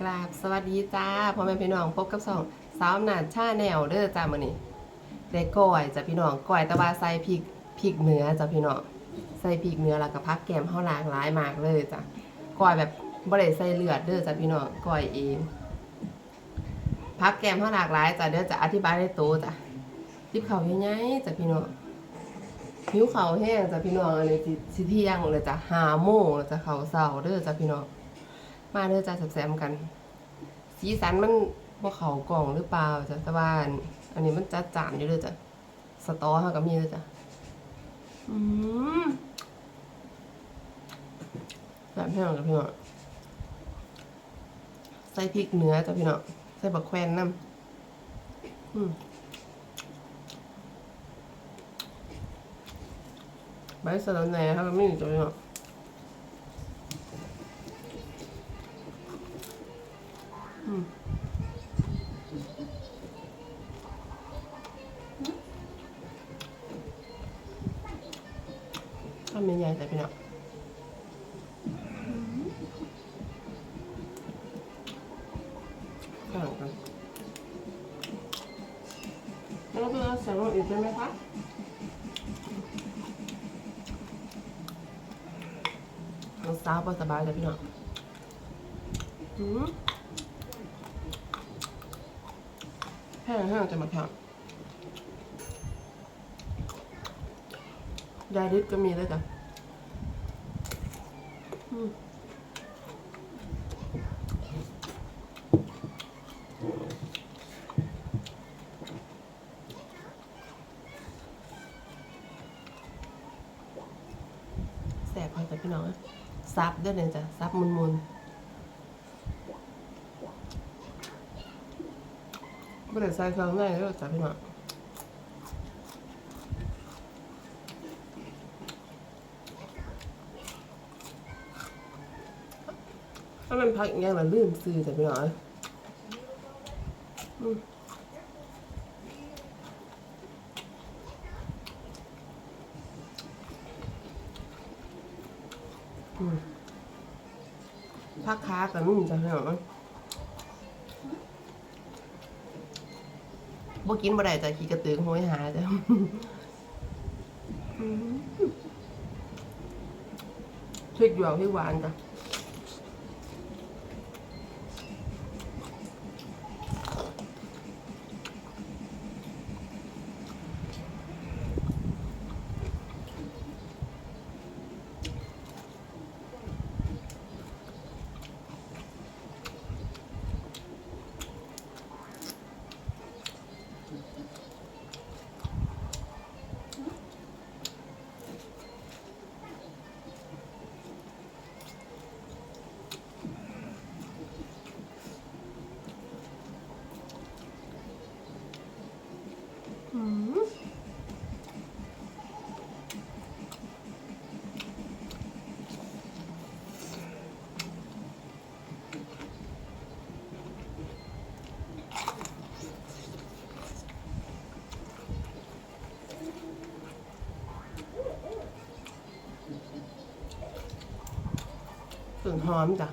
กราบสวัสดีจ้าพ่อแม่พี่น้องพบกับสองสาวหนาดชาแนวเด้อจ้ามื้อนี้ได้ก้อยจ้ะพี่น้องก้อยตะวาใส่พริกพริกเนื้อจ้ะพี่น้องใส่พริกเนื้อแล้วก็พักแกมเฮาหลากหลายมากเลยจ้ะก้อยแบบบ่ได้ใส่เลือดเด้อจ้ะพี่น้องก้อยเองพักแกมเฮาหลากหลายจ้ะเดี๋ยวจะอธิบายในโตจ้ะทิปเขาวใหญ่ๆจ้ะพี่น้องหิวข้าแห้งจ้ะพี่น้องอันนี้สิเที่ยงเลยจ้ะ5โมงแล้วจ้ะข้าวเช้าเด้อจ้ะพี่น้อง มาเด้อจ้าแซมๆกัน สีสันมันบ่เขากล่องหรือเปล่าจ้ะแต่ว่าอันนี้มันจัดจานอยู่เด้อจ้ะสตอเฮาก็มีเด้อจ้ะอืมแบบพี่น้องกับพี่น้องใส่พริกเนื้อจ้ะพี่น้องใส่บักแควนน้ำอืมใบสะระแหน่ครับมันไม่มีจ้ะพี่น้องำยังไงแต่พี่น้องข้างกันแล้วก็ใส่ลงอีกได้ไหมคะน้องสาวพอสบายเลยพี่น้องแห้งแห้งจะมาทำ ยาดิสก็มีด้วยจ้ะแสบพอจ้ะพี่น้องซับด้วยเลยจ้ะซับมุนมุนไม่ได้ใส่เครื่องในด้วยจ้ะพี่น้อง ถ้ามันพักอย่างเงี้ยมันซื้อแต่พี่น้อยพักค้ากันนุ่มจังพี่น้อยบ่กินบ่ได้จ้ะขี้กระตือโหยหาจ้ะอืมพริกหยวกพริกหวานจ้ะ ส่องหอมจ้ะ